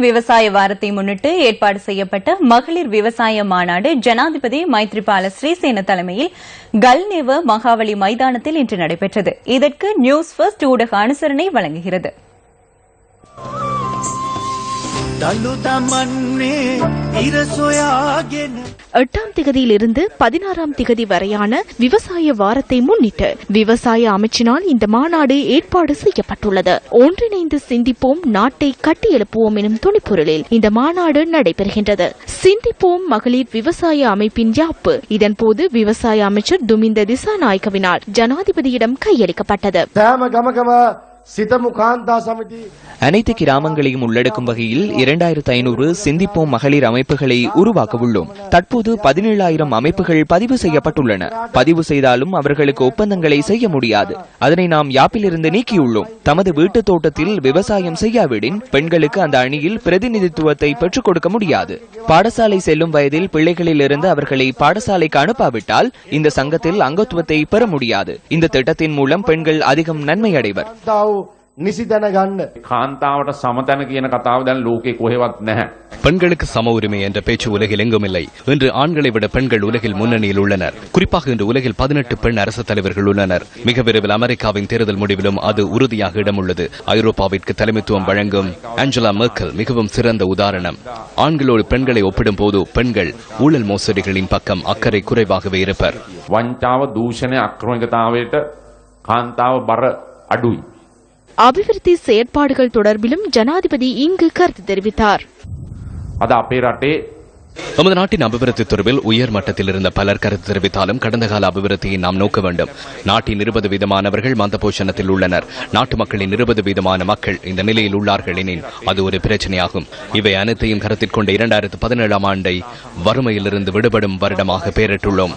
விவசாய வாரத்தை முன்னிட்டு ஏற்பாடு செய்யப்பட்ட மகளிர் விவசாய மாநாடு ஜனாதிபதி மைத்ரிபால ஸ்ரீசேன தலைமையில் கல்நேவ மகாவலி மைதானத்தில் இன்று நடைபெற்றது. இதற்கு நியூஸ் ஃபர்ஸ்ட் ஊடக அனுசரணை வழங்குகிறது. எட்டாம் திகதியிலிருந்து பதினாறாம் திகதி வரையான விவசாய வாரத்தை முன்னிட்டு விவசாய அமைச்சினால் இந்த மாநாடு ஏற்பாடு செய்யப்பட்டுள்ளது. ஒன்றிணைந்து சிந்திப்போம் நாட்டை கட்டியெழுப்புவோம் எனும் துணிப்பொருளில் இந்த மாநாடு நடைபெறுகின்றது. சிந்திப்போம் மகளிர் விவசாய அமைப்பின் யாப்பு. இதன்போது விவசாய அமைச்சர் துமிந்த திசாநாயக்கவினால் ஜனாதிபதியிடம் கையளிக்கப்பட்டது. அனைத்து கிராமங்களையும் உள்ளடக்கும் வகையில் இரண்டாயிரத்து ஐநூறு சிந்திப்போம் மகளிர் அமைப்புகளை உருவாக்க உள்ளோம் தற்போது பதினேழாயிரம் அமைப்புகள் பதிவு செய்யப்பட்டுள்ளன. பதிவு செய்தாலும் அவர்களுக்கு ஒப்பந்தங்களை செய்ய முடியாது. அதனை நாம் யாப்பிலிருந்து நீக்கியுள்ளோம். தமது வீட்டு தோட்டத்தில் விவசாயம் செய்யாவிடின் பெண்களுக்கு அந்த அணியில் பிரதிநிதித்துவத்தை பெற்றுக் கொடுக்க முடியாது. பாடசாலை செல்லும் வயதில் பிள்ளைகளில் இருந்து அவர்களை பாடசாலைக்கு அனுப்பாவிட்டால் இந்த சங்கத்தில் அங்கத்துவத்தை பெற முடியாது. இந்த திட்டத்தின் மூலம் பெண்கள் அதிகம் நன்மை அடைவர் කාන්තාව නිසි දැනගන්න. කාන්තාවට සමතැන කියන කතාව දැන් ලෝකේ කොහෙවත් නැහැ. பெண்களுக்கு சம உரிமை என்ற பேச்சு உலகில் எங்கும் இல்லை இன்று ஆண்களை விட பெண்கள் உலகில் முன்னணியில் உள்ளனர் குறிப்பாக இன்று உலகில் பதினெட்டு பெண் அரசு தலைவர்கள் உள்ளனர் மிக விரைவில் அமெரிக்காவின் தேர்தல் முடிவிலும் அது உறுதியாக இடமுள்ளது ஐரோப்பாவிற்கு தலைமைத்துவம் வழங்கும் ஆஞ்சலா மெர்க்கல் மிகவும் சிறந்த உதாரணம் ஆண்களோடு பெண்களை ஒப்பிடும்போது பெண்கள் ஊழல் மோசடிகளின் பக்கம் அக்கறை குறைவாகவே இருப்பர் වංචාව දූෂණය අක්‍රමිකතාවයට කාන්තාව බර අඩුයි. அபிவிருத்தி செயற்பாடுகள் தொடர்பிலும் ஜனாதிபதி இங்கு கருத்து தெரிவித்தார். நமது நாட்டின் அபிவிருத்தி துறையில் உயர் மட்டத்தில் இருந்த பலர் கருத்து தெரிவித்தாலும் கடந்த கால அபிவிருத்தியை நாம் நோக்க வேண்டும். நாட்டின் இருபது வீதமானவர்கள் மந்த போஷணத்தில் உள்ளனர். நாட்டு மக்களின் இருபது வீதமான மக்கள் இந்த நிலையில் உள்ளார்கள் எனில் அது ஒரு பிரச்சனையாகும். இவை அனைத்தையும் கருத்தில் கொண்ட இரண்டாயிரத்து பதினேழாம் ஆண்டை வறுமையிலிருந்து விடுபடும் வருடமாக பெயரிட்டுள்ளோம்